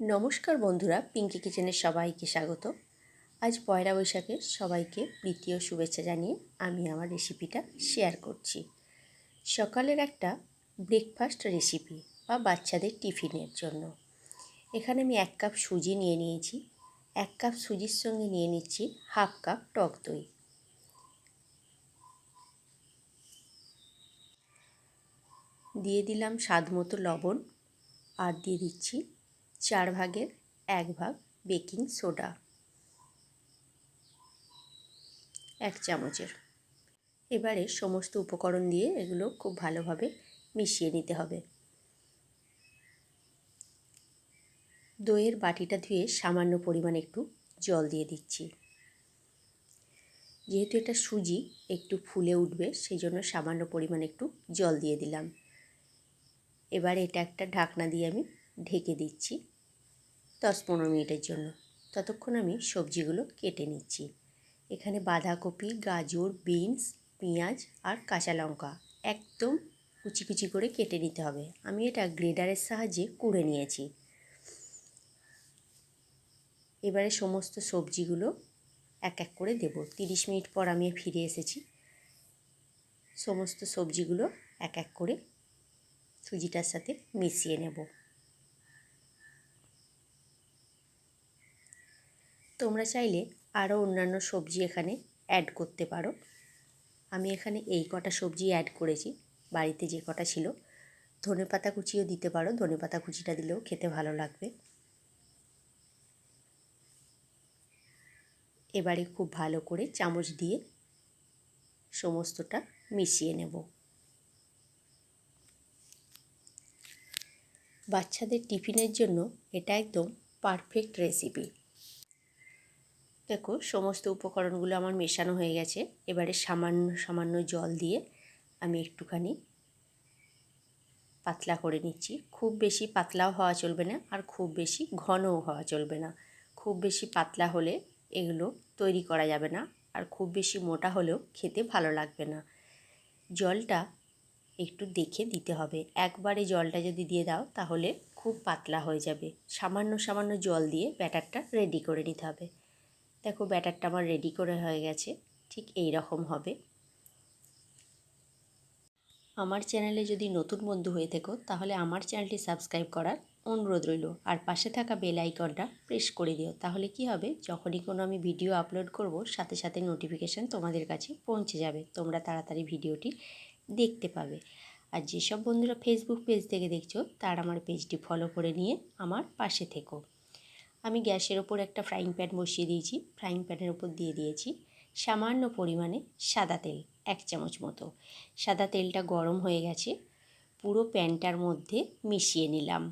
নমস্কার বন্ধুরা পিঙ্কি কিচেনের সবাইকে স্বাগত। আজ পয়লা বৈশাখের সবাইকে প্রীতি শুভেচ্ছা জানিয়ে আমি আমার রেসিপিটা শেয়ার করছি। সকালের একটা ব্রেকফাস্ট রেসিপি বা বাচ্চাদের টিফিনের জন্য। এখানে আমি এক কাপ সুজি নিয়ে নিয়েছি, এক কাপ সুজির সঙ্গে নিয়ে নিচ্ছি হাফ কাপ টক দই। দিয়ে দিলাম স্বাদ মতো লবণ আর দিয়ে দিচ্ছি চার ভাগের এক ভাগ বেকিং সোডা। এক চামচের। এবারে সমস্ত উপকরণ দিয়ে এগুলো খুব ভালোভাবে মিশিয়ে নিতে হবে। দইয়ের বাটিটা ধুয়ে সামান্য পরিমাণ একটু জল দিয়ে দিচ্ছি। যেহেতু এটা সুজি, একটু ফুলে উঠবে সেই জন্য সামান্য পরিমাণ একটু জল দিয়ে দিলাম। এবার এটা একটা ঢাকনা দিয়ে আমি ঢেকে দিচ্ছি। দশ পনেরো মিনিটের জন্য। ততক্ষণ আমি সবজিগুলো কেটে নিচ্ছি। এখানে বাঁধাকপি, গাজর, বিনস, পেঁয়াজ আর কাঁচা লঙ্কা একদম কুচি কুচি করে কেটে নিতে হবে। আমি এটা গ্রেডারের সাহায্যে কুড়ে নিয়েছি। এবারে সমস্ত সবজিগুলো এক এক করে দেব। তিরিশ মিনিট পর আমি ফিরে এসেছি। সমস্ত সবজিগুলো এক এক করে সুজিটার সাথে মিশিয়ে নেব। তোমরা চাইলে আরও অন্যান্য সবজি এখানে অ্যাড করতে পারো। আমি এখানে এই কটা সবজি অ্যাড করেছি, বাড়িতে যে কটা ছিল। ধনে পাতা কুচিও দিতে পারো, ধনে পাতা কুচিটা দিলেও খেতে ভালো লাগবে। এবারে খুব ভালো করে চামচ দিয়ে সমস্তটা মিশিয়ে নেব। বাচ্চাদের টিফিনের জন্য এটা একদম পারফেক্ট রেসিপি দেখো, সমস্ত উপকরণগুলো আমার মেশানো হয়ে গেছে। এবারে সামান্য সামান্য জল দিয়ে আমি একটুখানি পাতলা করে নিচ্ছি। খুব বেশি পাতলাও হওয়া চলবে না, আর খুব বেশি ঘনও হওয়া চলবে না। খুব বেশি পাতলা হলে এগুলো তৈরি করা যাবে না, আর খুব বেশি মোটা হলেও খেতে ভালো লাগবে না। জলটা একটু দেখে দিতে হবে। একবারে জলটা যদি দিয়ে দাও, তাহলে খুব পাতলা হয়ে যাবে। সামান্য সামান্য জল দিয়ে ব্যাটারটা রেডি করে নিতে হবে। দেখো ব্যাটারটা আমার রেডি করে হয়ে গেছে, ঠিক এই রকম হবে। আমার চ্যানেলে যদি নতুন বন্ধু হয়ে থেকো, তাহলে আমার চ্যানেলটি সাবস্ক্রাইব করার অনুরোধ রইল। আর পাশে থাকা বেল আইকনটা প্রেস করে দিও, তাহলে কি হবে? যখনই কোনো আমি ভিডিও আপলোড করব, সাথে সাথে নোটিফিকেশান তোমাদের কাছে পৌঁছে যাবে। তোমরা তাড়াতাড়ি ভিডিওটি দেখতে পাবে। আর যেসব বন্ধুরা ফেসবুক পেজ থেকে দেখছ, তার আমার পেজটি ফলো করে নিয়ে আমার পাশে থেকো। আমি গ্যাসের ওপর একটা ফ্রাইং প্যান বসিয়ে দিয়েছি। ফ্রাইং প্যানের ওপর দিয়ে দিয়েছি সামান্য পরিমাণে সাদা তেল, এক চামচ মতো। সাদা তেলটা গরম হয়ে গেছে, পুরো প্যানটার মধ্যে মিশিয়ে নিলাম।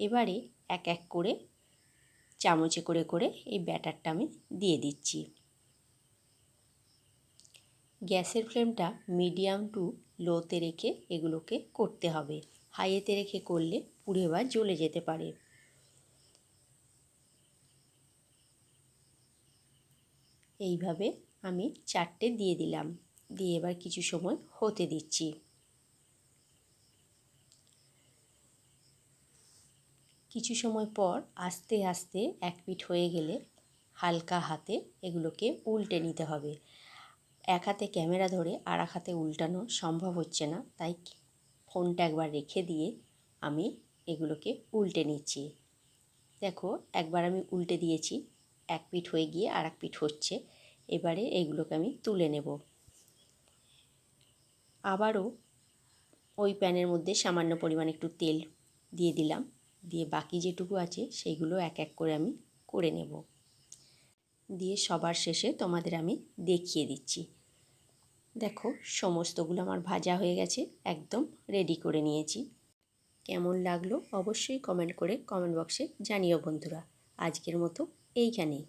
এবারে এক এক করে, চামচে করে করে এই ব্যাটারটা আমি দিয়ে দিচ্ছি। গ্যাসের ফ্লেমটা মিডিয়াম টু লোতে রেখে এগুলোকে করতে হবে। হাইয়েতে রেখে করলে পুড়ে বা জ্বলে যেতে পারে। এইভাবে আমি চারটে দিয়ে দিলাম। দিয়ে এবার কিছু সময় হতে দিচ্ছি। কিছু সময় পর আস্তে আস্তে এক পিঠ হয়ে গেলে হালকা হাতে এগুলোকে উল্টে নিতে হবে। এক হাতে ক্যামেরা ধরে আর এক হাতে উল্টানো সম্ভব হচ্ছে না, তাই ফোনটা একবার রেখে দিয়ে আমি এগুলোকে উল্টে নিচ্ছি। দেখো, একবার আমি উল্টে দিয়েছি, এক পিঠ হয়ে গিয়ে আর এক পিঠ হচ্ছে। এবারে এইগুলোকে আমি তুলে নেব। আবারও ওই প্যানের মধ্যে সামান্য পরিমাণ একটু তেল দিয়ে দিলাম। দিয়ে বাকি যেটুকু আছে সেইগুলো এক এক করে আমি করে নেব। দিয়ে সবার শেষে তোমাদের আমি দেখিয়ে দিচ্ছি। দেখো সমস্তগুলো আমার ভাজা হয়ে গেছে, একদম রেডি করে নিয়েছি। কেমন লাগল অবশ্যই কমেন্ট করে কমেন্ট বক্সে জানিও বন্ধুরা। আজকের মতো এইখানেই।